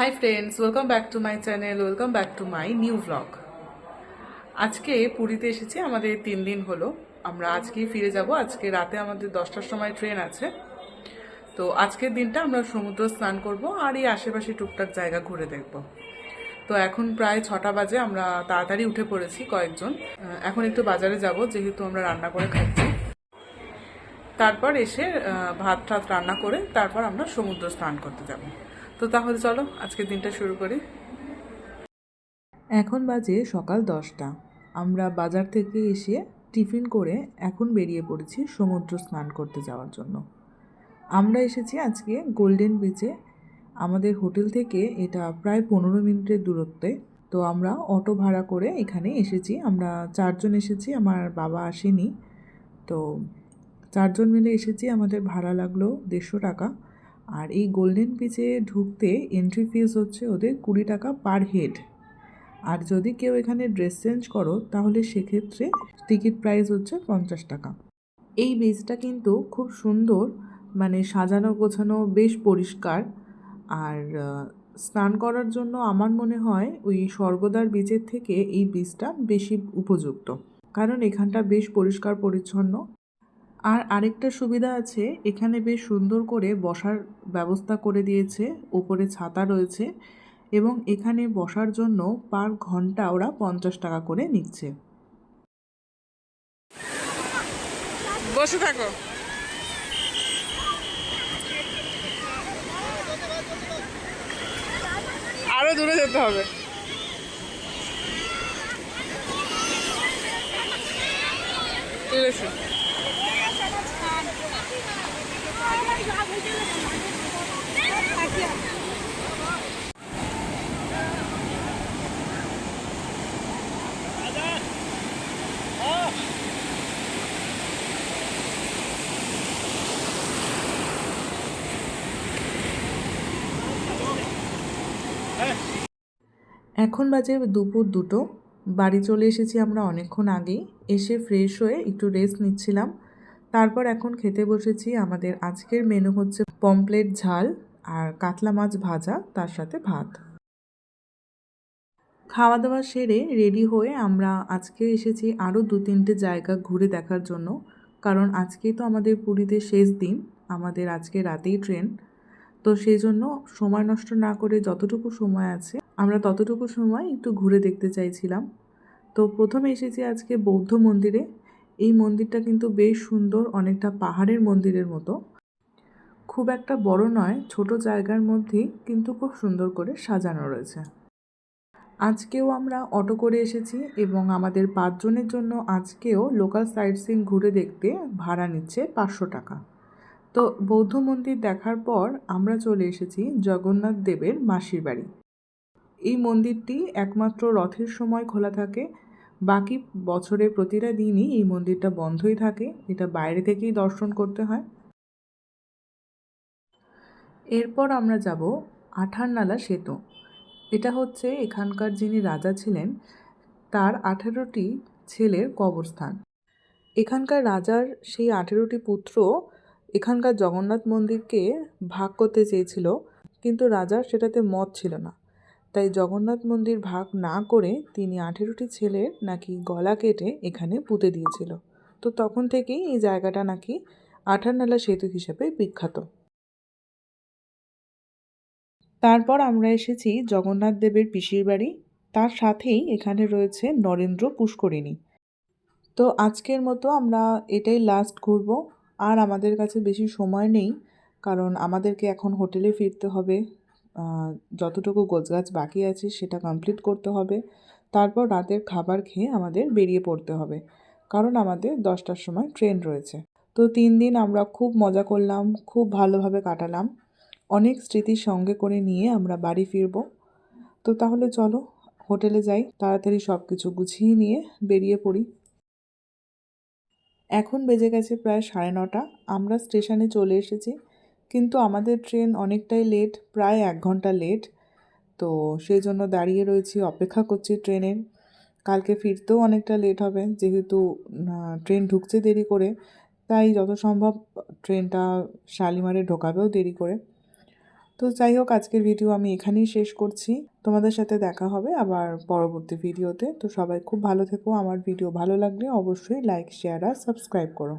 Hi friends welcome back to my channel welcome back to my new blog আজকে পুরীতে এসেছি, আমাদের তিন দিন হলো। আমরা আজকেই ফিরে যাব, আজকে রাতে আমাদের দশটার সময় ট্রেন আছে। তো আজকের দিনটা আমরা সমুদ্র স্নান করব আর এই আশেপাশে টুকটাক জায়গা ঘুরে দেখব। তো এখন প্রায় ছটা বাজে, আমরা তাড়াতাড়ি উঠে পড়েছি কয়েকজন। এখন একটু বাজারে যাব, যেহেতু আমরা রান্না করে খাচ্ছি। তারপর এসে ভাত টাত রান্না করে তারপর আমরা সমুদ্র স্নান করতে যাব। তো তাহলে চলো, আজকের দিনটা শুরু করি। এখন বাজে সকাল দশটা। আমরা বাজার থেকে এসে টিফিন করে এখন বেরিয়ে পড়েছি সমুদ্র স্নান করতে যাওয়ার জন্য। আমরা এসেছি আজকে গোল্ডেন বিচে আমাদের হোটেল থেকে এটা প্রায় পনেরো মিনিটের দূরত্বে। তো আমরা অটো ভাড়া করে এখানে এসেছি। আমরা চারজন এসেছি, আমার বাবা আসেনি। তো চারজন মিলে এসেছি। আমাদের ভাড়া লাগল দেড়শো টাকা। আর এই গোল্ডেন বিচে ঢুকতে এন্ট্রি ফিস হচ্ছে ওদের কুড়ি টাকা পার হেড আর যদি কেউ এখানে ড্রেস চেঞ্জ করো, তাহলে সেক্ষেত্রে টিকিট প্রাইস হচ্ছে পঞ্চাশ টাকা। এই বীজটা কিন্তু খুব সুন্দর মানে সাজানো গোছানো বেশ পরিষ্কার। আর স্নান করার জন্য আমার মনে হয় ওই স্বর্গদার বীজের থেকে এই বীজটা বেশি উপযুক্ত। কারণ এখানটা বেশ পরিষ্কার পরিচ্ছন্ন। আর আরেকটা সুবিধা আছে, এখানে বেশ সুন্দর করে বসার ব্যবস্থা করে দিয়েছে, ওপরে ছাতা রয়েছে এবং এখানে বসার জন্য পার ঘণ্টা ওরা পঞ্চাশ টাকা করে নিচ্ছে। বসে থাকো। আরও দূরে যেতে হবে। তুলেছি এখন বাজে দুপুর দুটো। বাড়ি চলে এসেছি আমরা অনেকক্ষণ আগেই। এসে ফ্রেশ হয়ে একটু রেস্ট নিচ্ছিলাম। তারপর এখন খেতে বসেছি। আমাদের আজকের মেনু হচ্ছে পমপ্লেট ঝাল আর কাতলা মাছ ভাজা, তার সাথে ভাত। খাওয়া দাওয়া সেরে রেডি হয়ে আমরা আজকে এসেছি আরও দু তিনটে জায়গা ঘুরে দেখার জন্য। কারণ আজকেই তো আমাদের পুরীতে শেষ দিন। আমাদের আজকে রাতেই ট্রেন তো সেই জন্য সময় নষ্ট না করে যতটুকু সময় আছে, আমরা ততটুকু সময় একটু ঘুরে দেখতে চাইছিলাম। তো প্রথমে এসেছি আজকে বৌদ্ধ মন্দিরে। এই মন্দিরটা কিন্তু বেশ সুন্দর, অনেকটা পাহাড়ের মন্দিরের মতো। খুব একটা বড় নয়, ছোট জায়গার মধ্যেই কিন্তু খুব সুন্দর করে সাজানো রয়েছে। আজকেও আমরা অটো করে এসেছি এবং আমাদের পাঁচজনের জন্য আজকেও লোকাল সাইট সিন ঘুরে দেখতে ভাড়া নিচ্ছে পাঁচশো টাকা। তো বৌদ্ধ মন্দির দেখার পর আমরা চলে এসেছি জগন্নাথ দেবের মাসির বাড়ি। এই মন্দিরটি একমাত্র রথের সময় খোলা থাকে। বাকি বছরের প্রতিটা দিনই এই মন্দিরটা বন্ধই থাকে। এটা বাইরে থেকেই দর্শন করতে হয়। এরপর আমরা যাব আঠারনালা সেতু। এটা হচ্ছে এখানকার যিনি রাজা ছিলেন, তার আঠেরোটি ছেলের কবরস্থান। এখানকার রাজার সেই আঠেরোটি পুত্র এখানকার জগন্নাথ মন্দিরকে ভাগ করতে চেয়েছিল, কিন্তু রাজার সেটাতে মত ছিল না। তাই জগন্নাথ মন্দির ভাগ না করে তিনি আঠেরোটি ছেলের নাকি গলা কেটে এখানে পুঁতে দিয়েছিল। তো তখন থেকেই এই জায়গাটা নাকি আঠারনালা সেতু হিসেবে বিখ্যাত। তারপর আমরা এসেছি জগন্নাথ দেবের পিসির বাড়ি। তার সাথেই এখানে রয়েছে নরেন্দ্র পুষ্করিণী। তো আজকের মতো আমরা এটাই লাস্ট ঘুরব। আর আমাদের কাছে বেশি সময় নেই, কারণ আমাদেরকে এখন হোটেলে ফিরতে হবে। যতটুকু গোছগাছ বাকি আছে সেটা কমপ্লিট করতে হবে। তারপর রাতের খাবার খেয়ে আমাদের বেরিয়ে পড়তে হবে, কারণ আমাদের দশটার সময় ট্রেন রয়েছে। তো তিন দিন আমরা খুব মজা করলাম, খুব ভালোভাবে কাটালাম। অনেক স্মৃতি সঙ্গে করে নিয়ে আমরা বাড়ি ফিরবো। তো তাহলে চলো, হোটেলে যাই, তাড়াতাড়ি সব কিছু গুছিয়ে নিয়ে বেরিয়ে পড়ি। এখন বেজে গেছে প্রায় সাড়ে নটা। আমরা স্টেশনে চলে এসেছি। কিন্তু আমাদের ট্রেন অনেকটাই লেট, প্রায় এক ঘণ্টা লেট। তো সেই জন্য দাঁড়িয়ে রয়েছি, অপেক্ষা করছি ট্রেনের। কালকে ফিরতেও অনেকটা লেট হবে, যেহেতু ট্রেন ঢুকছে দেরি করে। তাই যত সম্ভব ট্রেনটা শালিমারে ঢোকাবেও দেরি করে। তো যাই হোক, আজকের ভিডিও আমি এখানেই শেষ করছি। তোমাদের সাথে দেখা হবে আবার পরবর্তী ভিডিওতে তো। সবাই খুব ভালো থেকো। আমার ভিডিও ভালো লাগলে অবশ্যই লাইক শেয়ার আর সাবস্ক্রাইব করো।